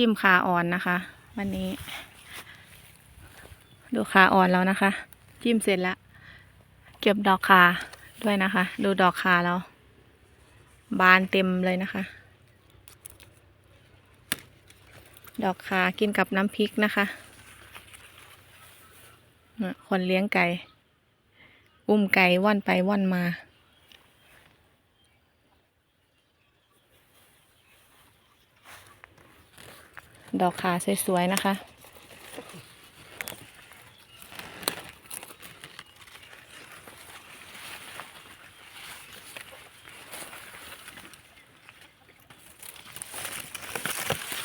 จิ้มขาอ่อนนะคะ วันนี้ ดูขาอ่อนแล้วนะคะ จิ้มเสร็จแล้ว เก็บดอกขาด้วยนะคะ ดูดอกขาแล้ว บานเต็มเลยนะคะ ดอกขากินกับน้ำพริกนะคะ คนเลี้ยงไก่ อุ้มไก่ว่อนไปว่อนมา ดอกขาสวยๆ นะคะ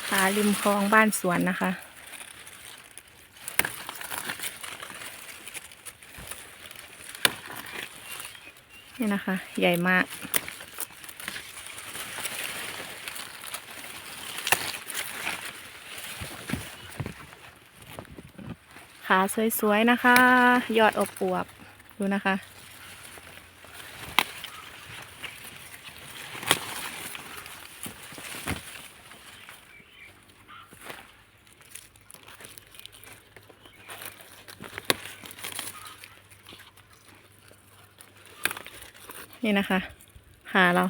ขาริมคลองบ้านสวนนะคะ นี่นะคะ ใหญ่มาก ขาสวยๆนะคะ ยอดอบอวบดูนะคะ นี่นะคะขาเรา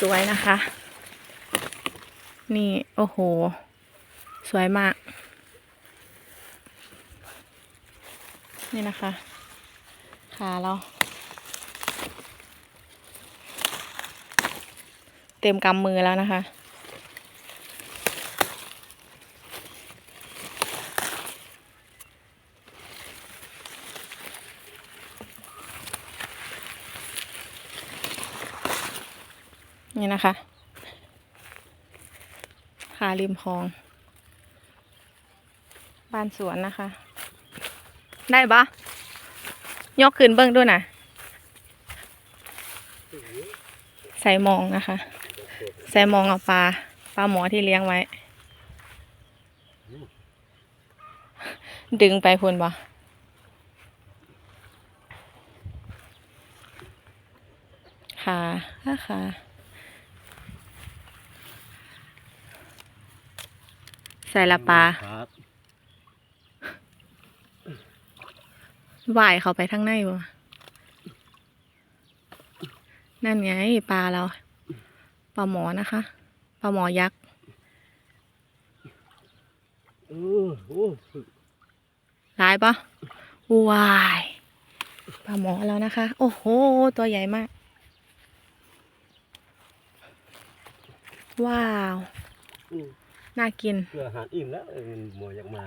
สวยๆนะคะ นี่ โอ้โห สวยมาก นี่นะคะ ขาเรา เต็มกำมือแล้วนะคะ นี่นะคะ ขาริมคลอง บ้านสวนนะคะ ได้ปะยกขึ้นเบิ้งด้วยนะ ใส่มองนะคะ ใส่มองเอาปลา ปลาหมอที่เลี้ยงไว้ ดึงไปคุณปะขาขาขา ใส่ละปลาครับว่ายเขาไปทางในบ่นั่นไงปลาเรา ปลาหมอนะคะ ปลาหมอยักษ์เออโอ้ร้ายปะว้ายปลาหมอแล้วนะคะ โอ้โห ตัวใหญ่มาก ว้าวอืม น่ากิน เพื่ออาหารอิ่มแล้วเออมันหมออยากมา